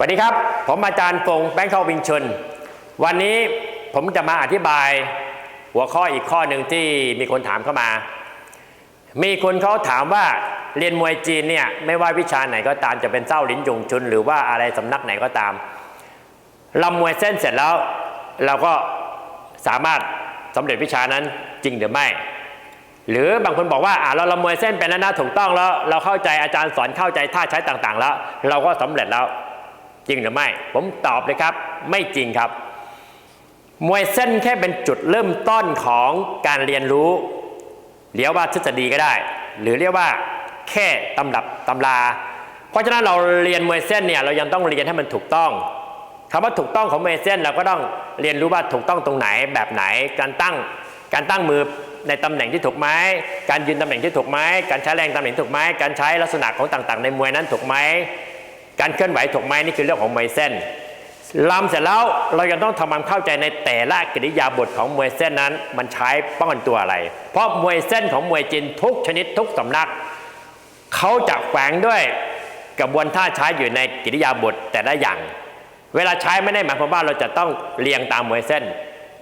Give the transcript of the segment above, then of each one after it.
สวัสดีครับ ผมอาจารย์ฟงแบงค์เขาวิงชน วันนี้ผมจะมาอธิบายหัวข้ออีกข้อหนึ่งที่มีคนถามเข้ามา มีคนเขาถามว่าเรียนมวยจีนเนี่ยไม่ว่าวิชาไหนก็ตามจะเป็นเจ้าหลินยงชุน หรือว่าอะไรสำนักไหนก็ตามลำมวยเส้นเสร็จแล้ว เราก็สามารถสำเร็จวิชานั้นจริงหรือไม่ หรือบางคนบอกว่าอ่าเราลำมวยเส้นเป็นแล้วนะถูกต้องแล้ว เราเข้าใจอาจารย์สอนเข้าใจท่าใช้ต่างๆ แล้ว เราก็สำเร็จแล้ว จริงหรือไม่ ผมตอบเลยครับ ไม่จริงครับ มวยเส้นแค่เป็นจุดเริ่มต้นของการเรียนรู้เรียกว่าทฤษฎีก็ได้ หรือเรียกว่าแค่ตำรับตำรา เพราะฉะนั้นเราเรียนมวยเส้นเนี่ยเรายังต้องเรียนให้มันถูกต้องคำว่าถูกต้องของมวยเส้นเราก็ต้องเรียนรู้ว่าถูกต้องตรงไหนแบบไหน การตั้งการตั้งมือในตำแหน่งที่ถูกไหมการยืนตำแหน่งที่ถูกไหมการใช้แรงตำแหน่งถูกไหมการใช้ลักษณะของต่างๆ ในมวยนั้นถูกไหม การเคลื่อนไหวถูกไหมนี่คือเรื่องของมวยเส้นลำเสร็จแล้วเรายังต้องทำความเข้าใจในแต่ละกิริยาบทของมวยเส้นนั้น มันใช้ป้องกันตัวอะไร เพราะมวยเส้นของมวยจีนทุกชนิดทุกสำนักเขาจะแฝงด้วยกระบวนท่าใช้อยู่ในกิริยาบทแต่ละอย่าง เวลาใช้ไม่ได้หมายความว่าเราจะต้องเรียงตามมวยเส้น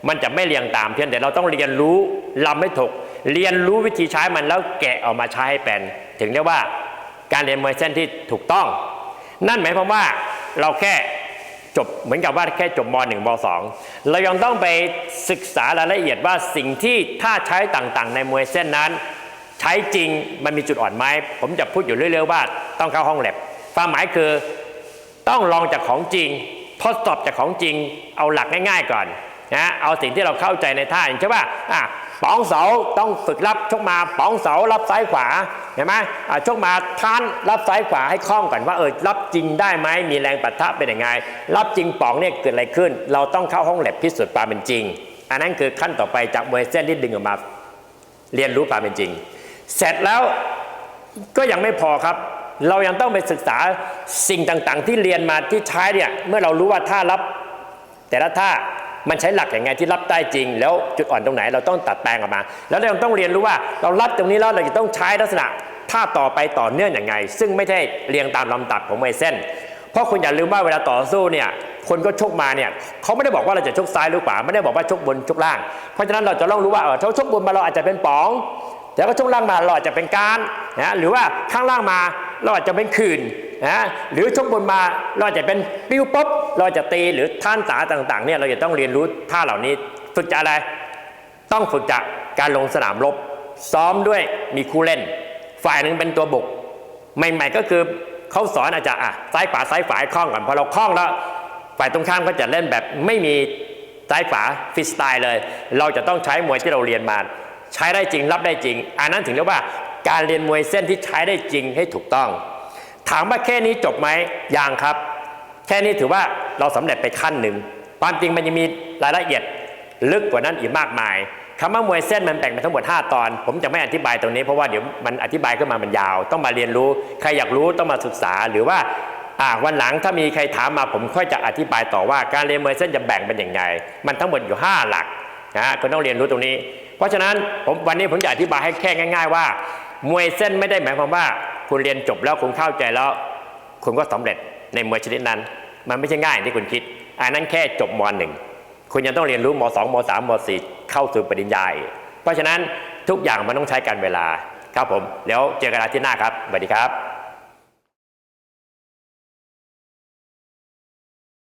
มันจะไม่เรียงตามเพียงแต่เราต้องเรียนรู้ลำไม่ถูกเรียนรู้วิธีใช้มันแล้วแกะออกมาใช้ให้เป็นถึงเรียกว่าการเรียนมวยเส้นที่ถูกต้อง นั่นหมายความว่าเราแค่จบเหมือนกับว่าแค่จบม .1 ม .2 เรายังต้องไปศึกษารายละเอียดว่าสิ่งที่ท่าใช้ต่างๆ ในมวยเส้นนั้น ใช้จริงมันมีจุดอ่อนไหมผมจะพูดอยู่เรื่อยๆว่าต้องเข้าห้องแลบความหมายคือต้องลองจากของจริง ทดสอบจากของจริง เอาหลักง่าย ๆ ก่อน นะเอาสิ่งที่เราเข้าใจในท่าอย่างเช่นว่าอะป๋องเสาต้องฝึกรับชกมาป๋องเสารับซ้ายขวาเห็นไหมอะชกมาท่านรับซ้ายขวาให้คล่องก่อนว่าเออรับจริงได้ไหมมีแรงปะทะเป็นยังไง รับจริงป๋องเนี่ยเกิดอะไรขึ้น เราต้องเข้าห้องแลบพิสูจน์ความเป็นจริง อันนั้นคือขั้นต่อไปจากมวยเส้นที่ดึงออกมา เรียนรู้ความเป็นจริง เสร็จแล้วก็ยังไม่พอครับเรายังต้องไปศึกษาสิ่งต่างๆ ที่เรียนมาที่ใช้เนี่ยเมื่อเรารู้ว่าท่ารับ แต่ละท่า มันใช้หลักอย่างไงที่รับได้จริง แล้วจุดอ่อนตรงไหนเราต้องตัดแปลงออกมา แล้วเราต้องเรียนรู้ว่าเรารับตรงนี้แล้วเราจะต้องใช้ลักษณะท่าต่อไปต่อเนื่องอย่างไง ซึ่งไม่ใช่เรียงตามลำดับของมวยเส้น เพราะคุณอย่าลืมว่าเวลาต่อสู้เนี่ยคนก็ชกมาเนี่ยเขาไม่ได้บอกว่าเราจะชกซ้ายหรือขวาไม่ได้บอกว่าชกบนชกล่าง เพราะฉะนั้นเราจะต้องรู้ว่าเออถ้าชกบนมาเราอาจจะเป็นป๋องแล้วก็ช่วงล่างมาเราอาจจะเป็นการนะหรือว่าข้างล่างมาเราอาจจะเป็นคืน นะหรือช่วงบนมาเราจะเป็นปิ้วป๊บเราจะตีหรือท่านตาต่างๆเนี่ยเราจะต้องเรียนรู้ท่าเหล่านี้ฝึกจากอะไร ต้องฝึกจากการลงสนามรบซ้อมด้วยมีคู่เล่น ฝ่ายหนึ่งเป็นตัวบุก ใหม่ๆก็คือเขาสอนอาจจะอะซ้ายขวาซ้ายขวาคล่องก่อนพอเราคล่องแล้วฝ่ายตรงข้ามก็จะเล่นแบบไม่มีซ้ายขวาฟรีสไตล์เลย เราจะต้องใช้มวยที่เราเรียนมา ใช้ได้จริงรับได้จริง อันนั้นถึงเรียกว่าการเรียนมวยเส้นที่ใช้ได้จริงให้ถูกต้อง ถามว่าแค่นี้จบไหมยังครับ แค่นี้ถือว่าเราสำเร็จไปขั้นหนึ่งความจริงมันยังมีรายละเอียดลึกกว่านั้นอีกมากมายคำว่ามวยเส้นมันแบ่งเป็นทั้งหมด 5 ตอน ผมจะไม่อธิบายตรงนี้เพราะว่าเดี๋ยวมันอธิบายขึ้นมามันยาว ต้องมาเรียนรู้ ใครอยากรู้ต้องมาศึกษาหรือว่าอ่าวันหลังถ้ามีใครถามมาผมค่อยจะอธิบายต่อว่าการเรียนมวยเส้นจะแบ่งเป็นอย่างไรมันทั้งหมดอยู่ 5 หลักนะคุณต้องเรียนรู้ตรงนี้ เพราะฉะนั้นผมวันนี้ผมจะอธิบายให้แค่ง่าย ๆ ว่า มวยเส้นไม่ได้หมายความว่า คุณเรียนจบแล้วคุณเข้าใจแล้วคุณก็สำเร็จในมวยชนิดนั้น มันไม่ใช่ง่ายอย่างที่คุณคิด อันนั้นแค่จบมหนึ่งคุณยังต้องเรียนรู้มสองมสามมสี่เข้าสู่ปริญญาเพราะฉะนั้นทุกอย่างมันต้องใช้การเวลาครับผม แล้วเจอกันอาทิตย์หน้าครับสวัสดีครับ